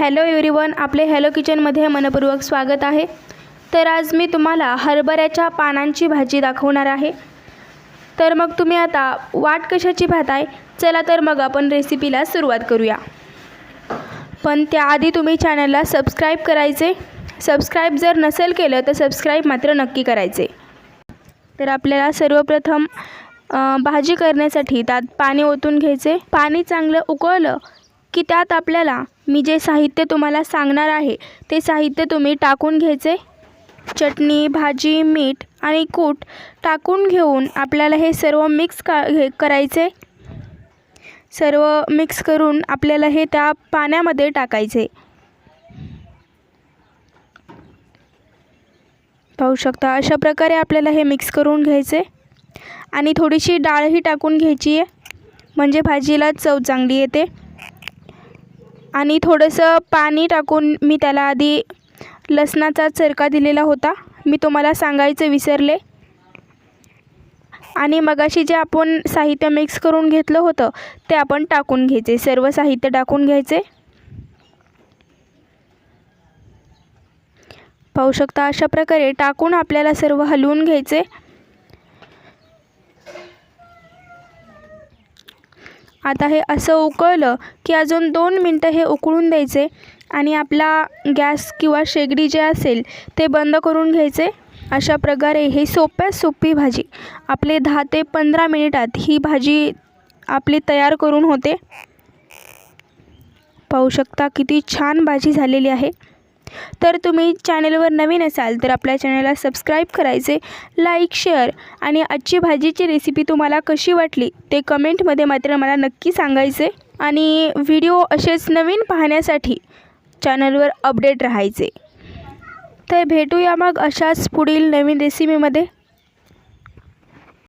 Hello everyone आपले hello किचनमध्ये मनपूर्वक स्वागत आहे. तर आज मी तुम्हाला हरभऱ्याच्या पानांची भाजी दाखवणार आहे. तर मग तुम्ही आता वाट कशाची पाहताय? चला तर मग आपण रेसिपीला सुरुवात करूया. पण त्याआधी तुम्ही चॅनलला सबस्क्राईब करायचे. सबस्क्राईब जर नसेल केलं तर सबस्क्राईब मात्र नक्की करायचे. तर आपल्याला सर्वप्रथम भाजी करण्यासाठी त्यात पाणी ओतून घ्यायचे. पाणी चांगलं उकळलं की त्यात आपल्याला मी जे साहित्य तुम्हाला सांगणार आहे ते साहित्य तुम्ही टाकून घ्यायचे. चटणी भाजी मीठ आणि कूट टाकून घेऊन आपल्याला हे सर्व मिक्स का हे करायचे. सर्व मिक्स करून आपल्याला हे त्या पाण्यामध्ये टाकायचे. पाहू शकता अशा प्रकारे आपल्याला हे मिक्स करून घ्यायचे. आणि थोडीशी डाळही टाकून घ्यायची आहे. म्हणजे भाजीला चव चांगली येते. आणि थोडंसं पाणी टाकून मी त्याला आधी लसणाचा चरका दिलेला होता. मी तुम्हाला सांगायचं विसरले. आणि मगाशी जे आपण साहित्य मिक्स करून घेतलं होतं ते आपण टाकून घ्यायचे. सर्व साहित्य टाकून घ्यायचे. पाहू शकता अशा प्रकारे टाकून आपल्याला सर्व हलवून घ्यायचे. आता हे असं उकळलं की अजून दोन मिनटं हे उकळून द्यायचे आणि आपला गॅस किंवा शेगडी जे असेल ते बंद करून घ्यायचे. अशा प्रकारे हे सोप्यात सोपी भाजी आपले दहा ते पंधरा मिनिटात ही भाजी आपली तयार करून होते. पाहू शकता किती छान भाजी झालेली आहे. तर तुम्ही चॅनलवर नवीन असाल तर आपल्या चॅनलला सबस्क्राईब करायचे लाईक शेअर आणि आजची भाजीची रेसिपी तुम्हाला कशी वाटली ते कमेंटमध्ये मात्र मला नक्की सांगायचे आणि व्हिडिओ असेच नवीन पाहण्यासाठी चॅनलवर अपडेट राहायचे. तर भेटूया मग अशाच पुढील नवीन रेसिपीमध्ये.